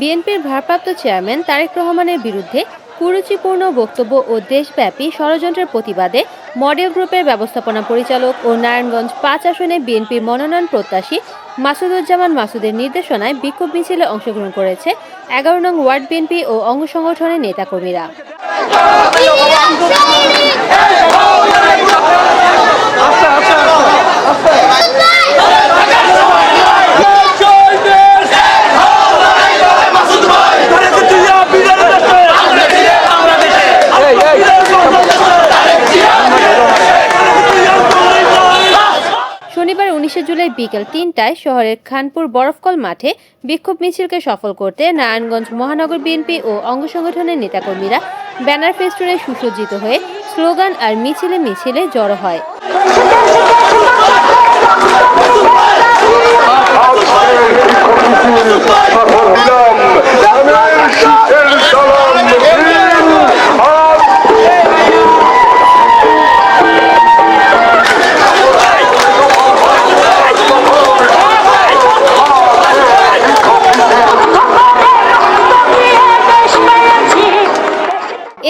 Chairman Tarique রহমানের বিরুদ্ধে কুরুচিপূর্ণ বক্তব্য ও দেশব্যাপী ষড়যন্ত্রের প্রতিবাদে মডেল গ্রুপের ব্যবস্থাপনা পরিচালক ও নারায়ণগঞ্জ পাঁচ আসনে বিএনপির মনোনয়ন প্রত্যাশী মাসুদুজ্জামান মাসুদের নির্দেশনায় বিক্ষোভ মিছিলে অংশগ্রহণ করেছে এগারো নং ওয়ার্ড বিএনপি ও অঙ্গ সংগঠনের নেতাকর্মীরা উনিশে জুলাই বিকেল তিনটায় শহরের খানপুর বরফকল মাঠে বিক্ষোভ মিছিলকে সফল করতে নারায়ণগঞ্জ মহানগর বিএনপি ও অঙ্গ সংগঠনের নেতাকর্মীরা ব্যানার ফেস্টুনে সুসজ্জিত হয়ে স্লোগান আর মিছিলে মিছিলে জড়ো হয়।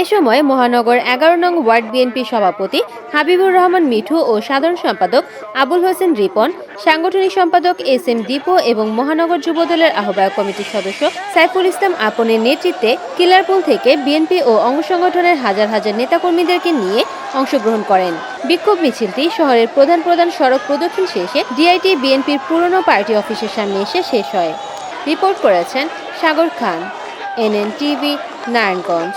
এ সময় মহানগর এগারো নং ওয়ার্ড বিএনপি সভাপতি হাবিবুর রহমান মিঠু ও সাধারণ সম্পাদক আবুল হোসেন রিপন, সাংগঠনিক সম্পাদক এস এম দীপু এবং মহানগর যুবদলের আহ্বায়ক কমিটির সদস্য সাইফুল ইসলাম আপনের নেতৃত্বে কিলারপুল থেকে বিএনপি ও অঙ্গ সংগঠনের হাজার হাজার নেতাকর্মীদেরকে নিয়ে অংশগ্রহণ করেন। বিক্ষোভ মিছিলটি শহরের প্রধান প্রধান সড়ক প্রদক্ষিণ শেষে ডিআইটি বিএনপির পুরনো পার্টি অফিসের সামনে এসে শেষ হয়। রিপোর্ট করেছেন সাগর খান এনএন টিভি নারায়ণগঞ্জ।